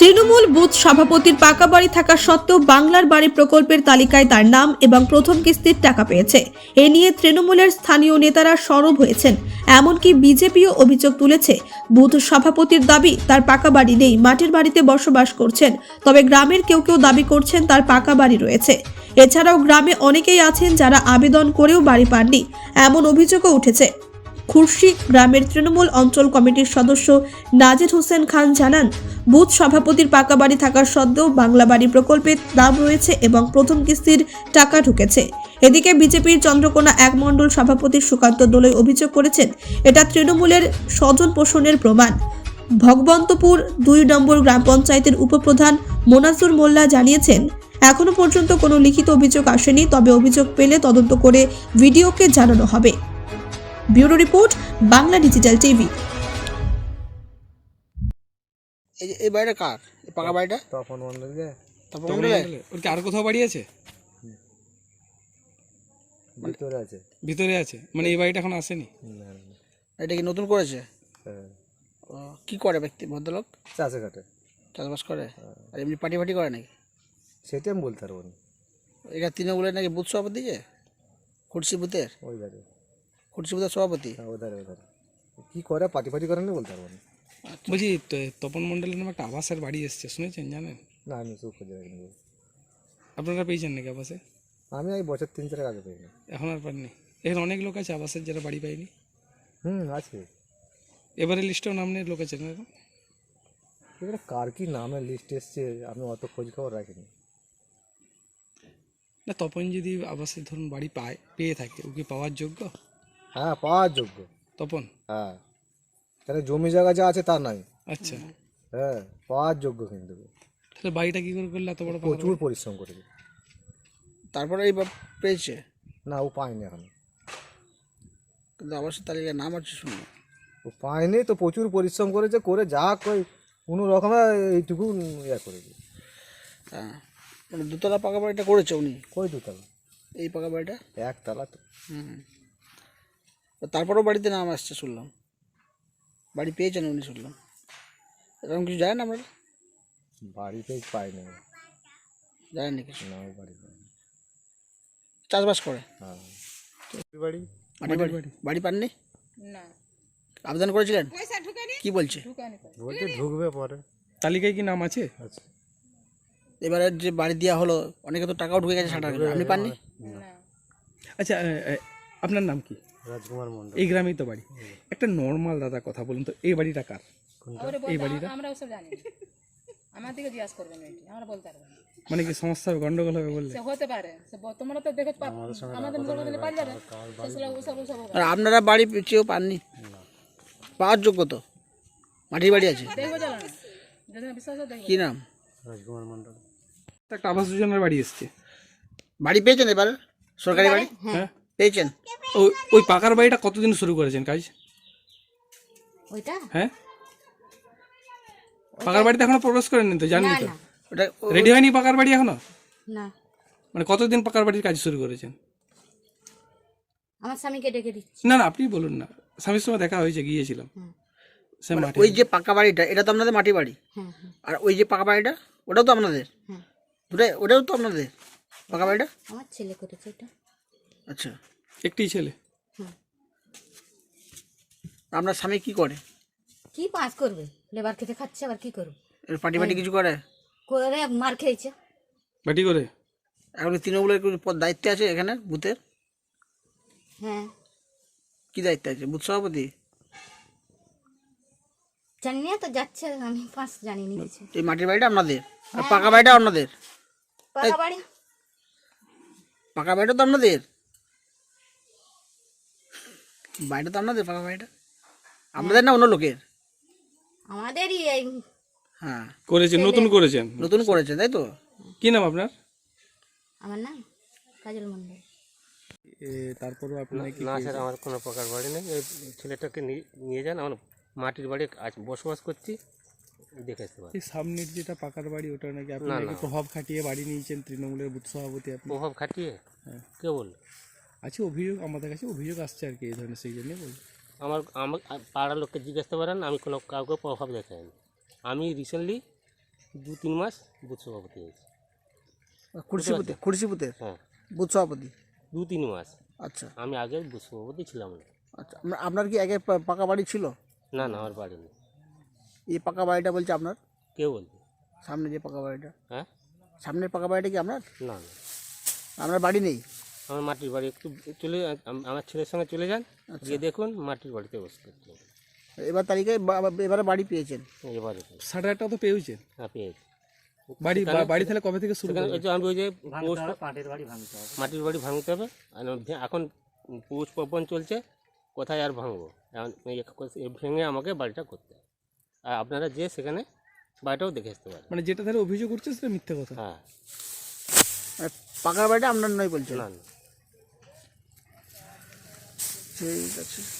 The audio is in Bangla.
তৃণমূল বুথ সভাপতির পাকা বাড়ি থাকা সত্ত্বেও বাংলার বাড়ি প্রকল্পের তালিকায় তার নাম এবং প্রথম কিস্তির টাকা পেয়েছে। এ নিয়ে তৃণমূলের স্থানীয় নেতারা সরব হয়েছেন। এমনকি বিজেপিও অভিযোগ তুলেছে, বুথ সভাপতির দাবি তার পাকা বাড়ি নেই, মাটির বাড়িতে বসবাস করছেন। তবে গ্রামের কেউ কেউ দাবি করছেন তার পাকা বাড়ি রয়েছে। এছাড়াও গ্রামে অনেকেই আছেন যারা আবেদন করেও বাড়ি পাননি, এমন অভিযোগও উঠেছে। খুরশি গ্রামের তৃণমূল অঞ্চল কমিটির সদস্য নাজির হোসেন খান জানান, বুথ সভাপতির পাকা বাড়ি থাকার সত্ত্বেও বাংলা বাড়ি প্রকল্পের দাম রয়েছে এবং প্রথম কিস্তির টাকা ঢুকেছে। এদিকে বিজেপির চন্দ্রকোনা এক মণ্ডল সভাপতি সুকান্ত দোলই অভিযোগ করেছেন, এটা তৃণমূলের স্বজন পোষণের প্রমাণ। ভগবন্তপুর দুই নম্বর গ্রাম পঞ্চায়েতের উপপ্রধান মোনাজুর মোল্লা জানিয়েছেন এখনও পর্যন্ত কোনো লিখিত অভিযোগ আসেনি, তবে অভিযোগ পেলে তদন্ত করে ভিডিওকে জানানো হবে। Bureau report Bangla digital TV. এই এই বাড়িটা কার? এই পাকা বাড়িটা? তখন মন্ডল যে তারপর মন্ডলে ওর কি আর কোথাও বাড়ি আছে? ভিতরে আছে। ভিতরে আছে? মানে এই বাড়িটা এখন আসেনি? এটা কি নতুন করেছে? হ্যাঁ। ও, কি করে ব্যক্তি ভদ্রলোক? চাষে ঘাটে চাষবাস করে? আর এমনি পার্টি ফাটি করে নাকি? সেটা আমি বলতে পারব না। এটা তৃণমূলের নাকি বুথ সভাপতি যে? খুরশি বুথের? ওই ধারে খুরশি সভাপতি? হ্যাঁ ওধারে ওধারে। কি করে? পাটি ফাটি করেন বলতে পারব না। বলছি তো- তপন মণ্ডলের নামে একটা আবাসের বাড়ি এসছে শুনেছেন জানেন? না আমি সব খুঁজে রাখিনি আপনারা পেয়েছেন নাকি আবাসে? আমি এই বছর তিন চার আগে পাইনি এখন আর পাননি। এখানে অনেক লোক আছে আবাসের যারা বাড়ি পায়নি? হুম আছে। এবারে লিস্টেও নাম নেই লোক আছে না এরকম? এবারে কার কি নামের লিস্ট এসছে আমি অত খোঁজ খবর রাখিনি। না তপন যদি আবাসের ধরুন বাড়ি পায় পেয়ে থাকে ও কি পাওয়ার যোগ্য? হ্যাঁ পাওয়ার যোগ্য। তপন? হ্যাঁ। তাহলে জমি জায়গা যা আছে তা নাই। আচ্ছা। হ্যাঁ পাওয়ার যোগ্য কিন্তু তাহলে বাড়িটা কি করে করলে এত বড় পাকা প্রচুর পরিশ্রম করেছে। তারপরে এই বা- পেয়েছে? না ও পায়নি এখন। কিন্তু আবাসের তালিকায় নাম আছে শুনলাম ও পায়নি তো প্রচুর পরিশ্রম করেছে করে যা কই কোনো রকমে এইটুকু ইয়ে করেছে। হ্যাঁ। মানে দুতলা পাকা বাড়িটা করেছে উনি? কই দুতলা? এই পাকা বাড়িটা? একতলা তো। হুম। তারপরেও বাড়িতে নাম আসছে শুনলাম। বাড়ি পেয়েছেন উনি শুনলাম। এরকম কিছু জানেন আমরা বাড়িতে পাইনি। জানেন না কিছু না বাড়ি চাষবাস করে? হ্যাঁ। বাড়ি মাটির বাড়ি বাড়ি? পাননি? আবেদন করেছিলেন? কি বলছে? ঢুকবে পরে। তালিকায় কি নাম আছে? আচ্ছা এবারে যে বাড়ি দেওয়া হলো অনেকে তো টাকাও ঢুকে গেছে ষাট আপনি পাননি? আচ্ছা আপনার নাম কি? রাজকুমার মন্ডল এই গ্রামেই তো বাড়ি। একটা নর্মাল দাদা কথা বলুন তো এই বাড়িটা কার? এই বাড়িটা? আমরা ওসব জানি আমার দিকে জিজ্ঞাসা করবেন এটি আমরা বলতে পারব মানে কি সমস্যা হবে গন্ডগোল হবে বললে? হতে পারে তোমরা তো দেখে আমাদের পাওয়া যাবে। আর আপনারা বাড়ি পেয়েছেও পাননি? পাওয়ার যোগ্য তো? মাটির বাড়ি আছে? কি নাম? রাজকুমার মন্ডল একটা আবাস যোজনার বাড়ি এসছে। বাড়ি পেয়েছেন এবার? সরকারি বাড়ি? হ্যাঁ। পেয়েছেন? ওই ওই পাকার বাড়িটা কতদিন শুরু করেছেন কাজ? ওইটা? হ্যাঁ? পাকার বাড়িতে এখনও প্রবেশ করেননি তো? জানেন তো? ওটা রেডি হয়নি পাকার বাড়ি এখনও? না। মানে কতদিন পাকার বাড়ির কাজ শুরু করেছেন? আমার স্বামীকে ডেকে দিচ্ছি। না না আপনি বলুন না। স্বামীর সময় দেখা হয়েছে গিয়েছিলাম। সে মাঠে। ওই যে পাকা বাড়িটা এটা তো আপনাদের মাটি বাড়ি? হ্যাঁ হ্যাঁ। আর ওই যে পাকা বাড়িটা ওটাও তো আপনাদের? হ্যাঁ। দুটাই ওটাও তো আপনাদের? পাকা বাড়িটা? আমার ছেলে করেছে ওটা। আচ্ছা। একটি ছেলে। আপনার স্বামী কি করে? কি পাঁচ করবে? লেবার খেতে খাচ্ছে আবার কি করবে? এর পার্টি পার্টি কিছু করে? করে মার খেয়েছে। বাটি করে? এখন তৃণমূলের পদ দায়িত্বে আছে এখানে বুথের? হ্যাঁ। কি দায়িত্ব আছে? বুথ সভাপতি? জানি না তো যাচ্ছে আমি পাঁচ জানি না কিছু এই মাটির বাড়িটা আপনাদের? আর পাকা বাড়িটা আপনাদের? পাকা বাড়ি? পাকা বাড়িটা তো আপনাদের? বাড়িটা তো আপনাদের পাকা বাড়িটা। আপনাদের না অন্য লোকের? আমাদেরই এই হ্যাঁ। করেছেন নতুন করেছেন নতুন করেছে তাই তো? কি নাম আপনার? আমার নাম কাজল মন্ডল তারপরও আপনার কি না স্যার আমার কোনো প্রকার বাড়ি নেই। ছেলেটাকে নিয়ে- নিয়ে যান আমার মাটির বাড়ি আজ বসবাস করছি। দেখে আসতে পারি সামনের যেটা পাকার বাড়ি ওটা নাকি আপনি। প্রভাব খাটিয়ে বাড়ি নিয়েছেন তৃণমূলের বুথ সভাপতি আপনি? প্রভাব খাটিয়ে? হ্যাঁ। কে বলল? আছে অভিযোগ আমাদের কাছে অভিযোগ আসছে আর কি এই ধরনের সেই জন্যই বলি আমার আমার পাড়ার লোককে জিজ্ঞাসা করেন আমি কোনো কাউকে প্রভাব দেখাইনি আমি রিসেন্টলি দু তিন মাস বুথ সভাপতি হয়েছে। খুরশিপুতে খুরশিপুতের হ্যাঁ। বুথ সভাপতি? দু তিন মাস। আচ্ছা। আমি আগে বুথ সভাপতি ছিলাম না। আচ্ছা আপনার- আপনার কি আগে পাকা বাড়ি ছিল? না না আমার বাড়ি নেই। এই পাকা বাড়িটা বলছে আপনার? কেউ বলছে সামনে যে পাকা বাড়িটা? হ্যাঁ? সামনের পাকা বাড়িটা কি আপনার? না না। আপনার বাড়ি নেই? আমার মাটির বাড়ি একটু চলে আমার ছেলের সঙ্গে চলে যান গিয়ে দেখুন মাটির বাড়িতে বসে করতে এবার বা- এবারে বাড়ি পেয়েছেন? এবারে। ষাট হাজার টাকা তো পেয়েছে? হ্যাঁ পেয়েছি। বাড়ি বাড়ি তাহলে কবে থেকে শুরু সেখানে করবে? ওই যে আমি ওই যে মাটির বাড়ি ভাঙতে হবে। আর এখন পৌষ পবন চলছে কোথায় আর ভাঙবো? এখন ভেঙে আমাকে বাড়িটা করতে হবে। আর আপনারা যে সেখানে বাড়িটাও দেখে আসতে পারেন। মানে যেটা তাহলে অভিযোগ করছে সেটা মিথ্যে কথা? হ্যাঁ। মানে পাকা বাড়িটা আপনার নয় বলছেন? না না। ঠিক আছে